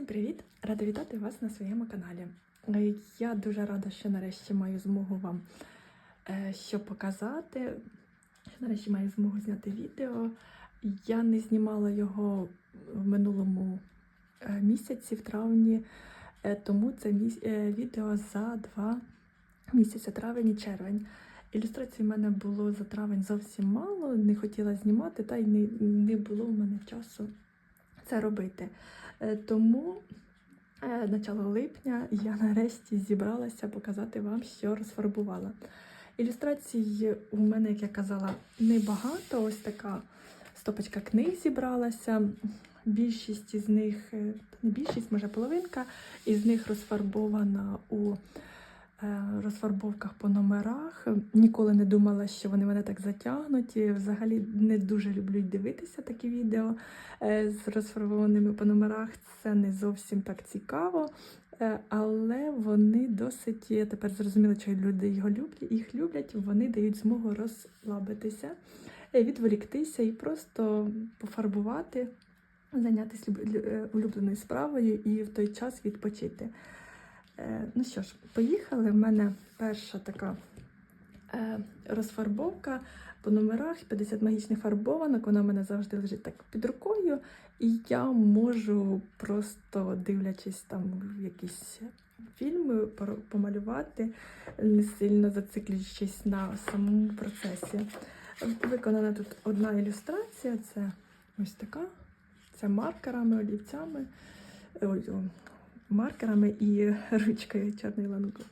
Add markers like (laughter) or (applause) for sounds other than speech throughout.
Всім привіт! Рада вітати вас на своєму каналі. Е, Я дуже рада, що нарешті маю змогу вам е, що показати. Що нарешті маю змогу зняти відео. Я не знімала його в минулому е, місяці, в травні, тому це відео за два місяці, травень і червень. Ілюстрацій в мене було за травень зовсім мало, не хотіла знімати, та й не, не було в мене часу це робити. Е, Тому е, начало липня я нарешті зібралася показати вам, що розфарбувала. Ілюстрацій у мене, як я казала, небагато. Ось така стопочка книг зібралася. Більшість із них, е, не більшість, може половинка, із них розфарбована у е, розфарбовках по номерах. Ніколи не думала, що вони мене так затягнуті. Взагалі не дуже люблю дивитися такі відео е, з розфарбованими по номерах. Це не зовсім так цікаво. Е, Але вони досить, я тепер зрозуміла, що люди його люблять, їх люблять, вони дають змогу розслабитися, е, відволіктися і просто пофарбувати, зайнятися люб- лю- е, улюбленою справою і в той час відпочити. Е, Ну що ж, поїхали. В мене перша така е, розфарбовка по номерах 50 магічних фарбованок. Вона в мене завжди лежить так під рукою, і я можу просто дивлячись там якісь фільми, помалювати, не сильно зациклюючись на самому процесі. Виконана тут одна ілюстрація, це ось така. Це маркерами, олівцями, маркерами і ручкою чорний лангу.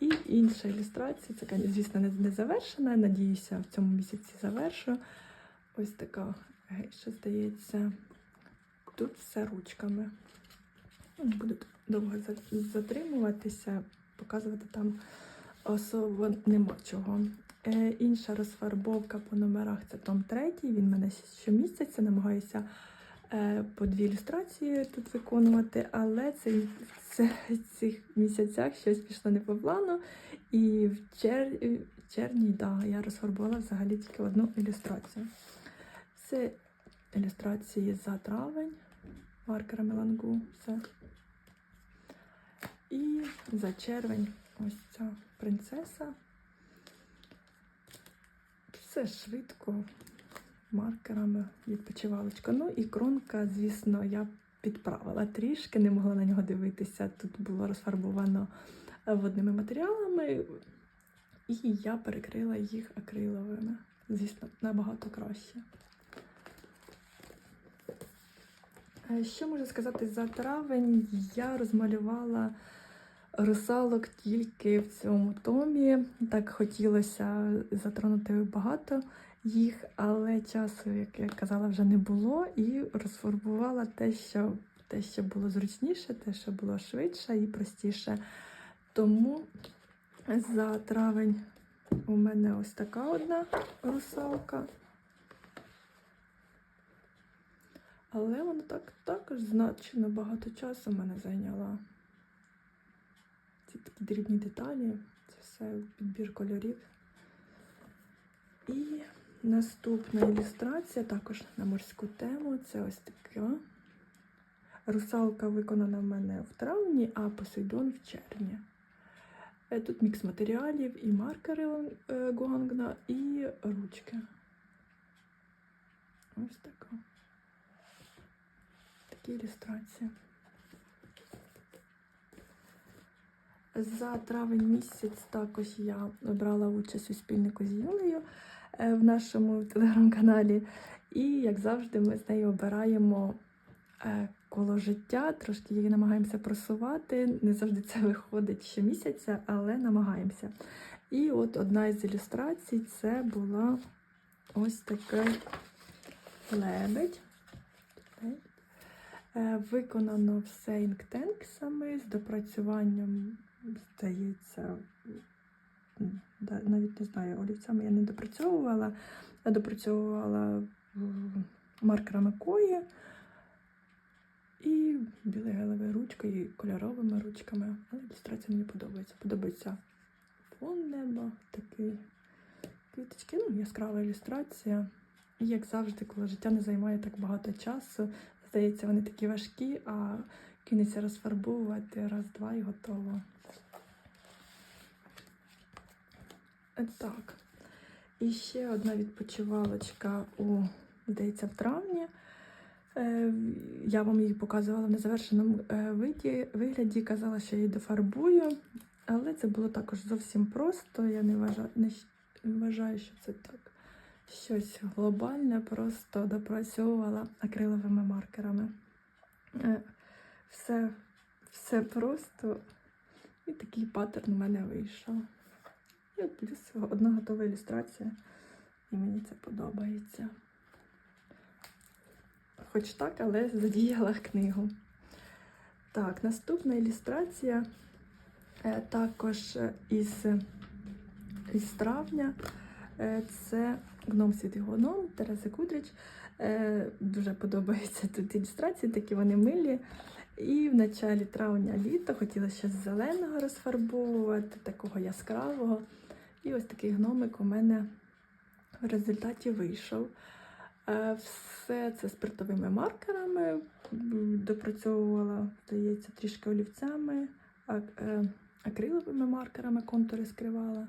І інша ілюстрація, це, звісно, не- завершена. Надіюся, в цьому місяці завершу. Ось така гейша, здається. Тут все ручками. Буду довго затримуватися, показувати там особо нема чого. Е, інша розфарбовка по номерах це том третій. Він в мене щомісяця намагаюся по дві ілюстрації тут виконувати, але це, це цих місяцях щось пішло не по плану. І в, чер... в червні да, я розфарбувала взагалі тільки одну ілюстрацію. Це ілюстрації за травень маркерами лангу. Все. І за червень ось ця принцеса. Все швидко маркерами відпочивалочка. Ну і кронка, звісно, я підправила трішки, не могла на нього дивитися. Тут було розфарбовано е, водними матеріалами, і я перекрила їх акриловими. Звісно, набагато краще. Е, Що можу сказати за травень? Я розмалювала русалок тільки в цьому томі. Так хотілося затронути багато їх, але часу, як я казала, вже не було, і розфарбувала те, що, те, що було зручніше, те, що було швидше і простіше. Тому за травень у мене ось така одна русалка. Але вона так також значно багато часу мене зайняла. Ці такі дрібні деталі, це все підбір кольорів. І наступна ілюстрація також на морську тему. Це ось така. Русалка виконана в мене в травні, а Посейдон в червні. Е, Тут мікс матеріалів і маркери е, Гуангна, і ручки. Ось така. Такі ілюстрації. За травень місяць також я брала участь у спільнику з Юлею в нашому телеграм-каналі. І, як завжди, ми з нею обираємо е, коло життя, трошки її намагаємося просувати. Не завжди це виходить щомісяця, але намагаємося. І от одна із ілюстрацій це була ось такий лебедь. Е, Виконано все інктенксами з допрацюванням, здається, навіть не знаю, олівцями я не допрацьовувала, я допрацьовувала маркерами кої і білою гелевою ручкою, і кольоровими ручками. Але ілюстрація мені подобається. Подобається фон неба, такий квіточки, ну, яскрава ілюстрація. І як завжди, коли життя не займає так багато часу, здається, вони такі важкі, а кинеться розфарбовувати раз-два і готово. Е, Так. І ще одна відпочивалочка у, здається, в травні. Е, Я вам її показувала в незавершеному е, виді, вигляді, казала, що я її дофарбую, але це було також зовсім просто. Я не вважаю, не вважаю, що це так щось глобальне, просто допрацьовувала акриловими маркерами. Е, Все, все просто. І такий паттерн у мене вийшов. От плюс одна готова ілюстрація. І мені це подобається. Хоч так, але задіяла книгу. Так, наступна ілюстрація е, також е, із, із травня. Е, Це гном святий гном Терези Кудріч. Е, Дуже подобаються тут ілюстрації, такі вони милі. І в началі травня літа хотіла щось зеленого розфарбовувати, такого яскравого. І ось такий гномик у мене в результаті вийшов. Е, Все це спиртовими маркерами. Допрацьовувала, здається, трішки олівцями, е, акриловими маркерами контури скривала.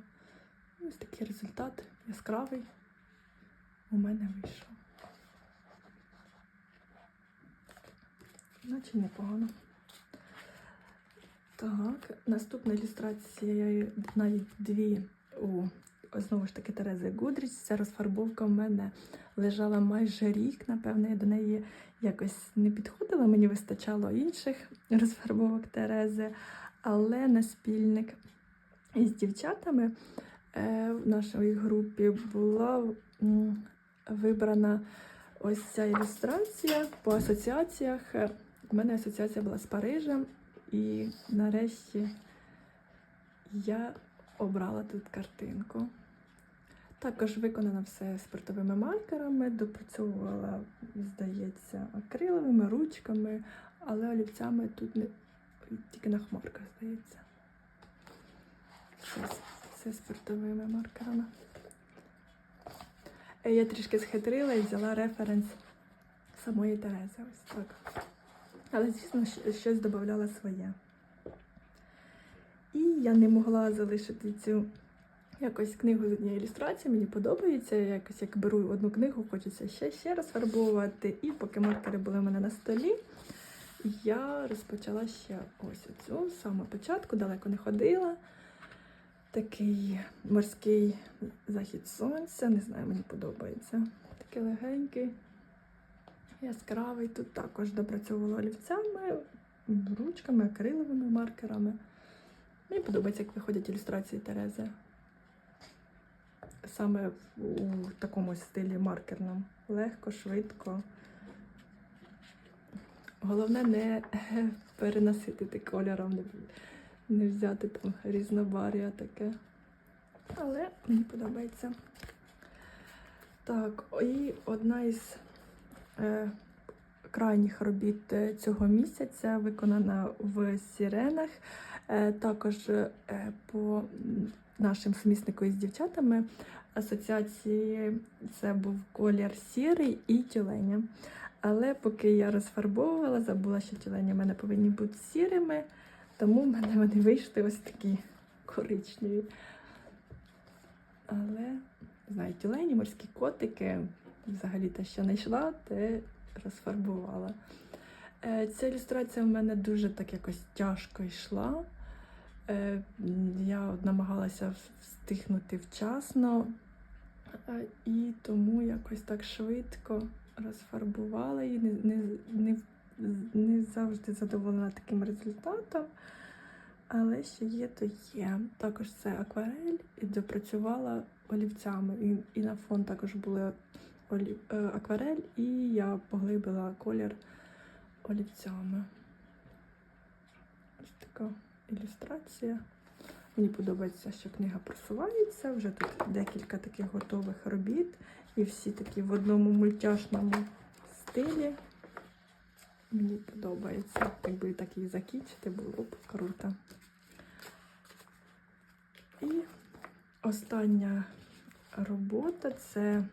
Ось такий результат яскравий у мене вийшов. Наче непогано. Так, наступна ілюстрація навіть дві у знову ж таки Терези Гудріч. Ця розфарбовка в мене лежала майже рік. Напевно, я до неї якось не підходила, мені вистачало інших розфарбовок Терези, але на спільник із дівчатами е, в нашій групі була вибрана ось ця ілюстрація по асоціаціях. У мене асоціація була з Парижем, і нарешті я обрала тут картинку. Також виконано все спиртовими маркерами, допрацьовувала, здається, акриловими ручками, але олівцями тут не тільки на хмарках, здається. Все, все спиртовими маркерами. Е, Я трішки схитрила і взяла референс самої Терези. Ось так. Але, звісно, щось додавала своє. Я не могла залишити цю якось книгу з однією ілюстрацією. Мені подобається. Я якось як беру одну книгу, хочеться ще ще раз фарбувати. І поки маркери були в мене на столі, я розпочала ще ось оцю з самого початку, далеко не ходила. Такий морський захід сонця, не знаю, мені подобається. Такий легенький, яскравий. Тут також допрацьовувала олівцями, ручками, акриловими маркерами. Мені подобається, як виходять ілюстрації Терези. Саме у такому стилі маркерному. Легко, швидко. Головне не (laughs) перенаситити кольором, не, взяти там різнобар'я таке. Але мені подобається. Так, і одна із е, крайніх робіт е, цього місяця виконана в сіренах. Е, також е, по нашим суміснику із дівчатами асоціації це був колір сірий і тюленя. Але поки я розфарбовувала, забула, що тюлені в мене повинні бути сірими, тому в мене вони вийшли ось такі коричневі. Але, знаю, тюлені, морські котики, взагалі те, що знайшла, те розфарбувала. Е, Ця ілюстрація в мене дуже так якось тяжко йшла. Е, Я намагалася встигнути вчасно, і тому якось так швидко розфарбувала і не, не, не, не завжди задоволена таким результатом. Але що є, то є. Також це акварель і допрацювала олівцями. І, і на фон також були акварель, і я поглибила колір олівцями. Ось така ілюстрація. Мені подобається, що книга просувається. Вже тут декілька таких готових робіт. І всі такі в одному мультяшному стилі. Мені подобається. Якби так і закінчити, було б круто. І остання робота це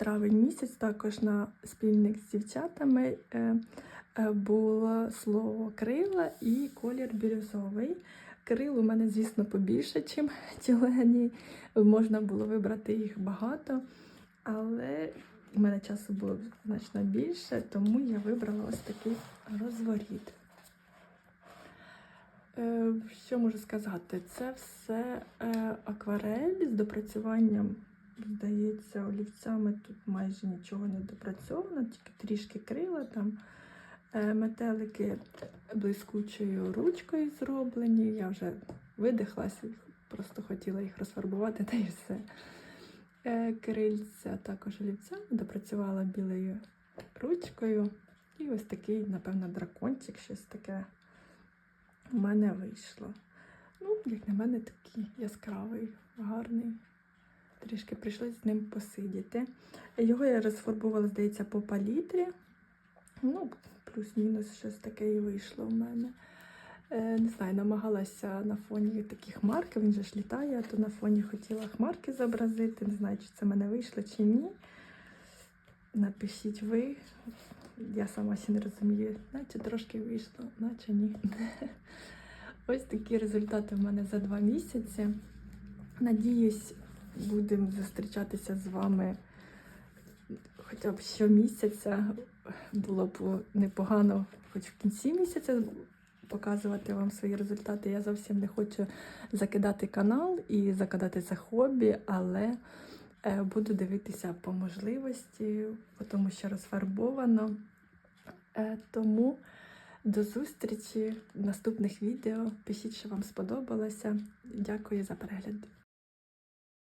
травень місяць, також на спільник з дівчатами. Е, е, було слово крила і колір бірюзовий. Крил у мене, звісно, побільше, ніж (laughs) тілені. Можна було вибрати їх багато, але в мене часу було значно більше, тому я вибрала ось такий розворіт. Е, Що можу сказати? Це все акварель з допрацюванням, здається, олівцями тут майже нічого не допрацьовано, тільки трішки крила там. Е, Метелики блискучою ручкою зроблені. Я вже видихлася, просто хотіла їх розфарбувати, та й все. Е, Крильця також олівцями допрацювала білою ручкою. І ось такий, напевно, дракончик, щось таке у мене вийшло. Ну, як на мене, такий яскравий, гарний. Трішки прийшлось з ним посидіти. Його я розфарбувала, здається, по палітрі. Ну, плюс-мінус щось таке і вийшло в мене. Е, не знаю, намагалася на фоні таких хмарки, він же ж літає, а то на фоні хотіла хмарки зобразити. Не знаю, чи це в мене вийшло, чи ні. Напишіть ви. Я сама ще не розумію, наче трошки вийшло, наче ні. (laughs) Ось такі результати в мене за два місяці. Надіюсь, будемо зустрічатися з вами хоча б щомісяця. Було б непогано, хоч в кінці місяця показувати вам свої результати. Я зовсім не хочу закидати канал і закидати це хобі, але е, буду дивитися по можливості, тому що розфарбовано. Е, Тому до зустрічі в наступних відео. Пишіть, що вам сподобалося. Дякую за перегляд.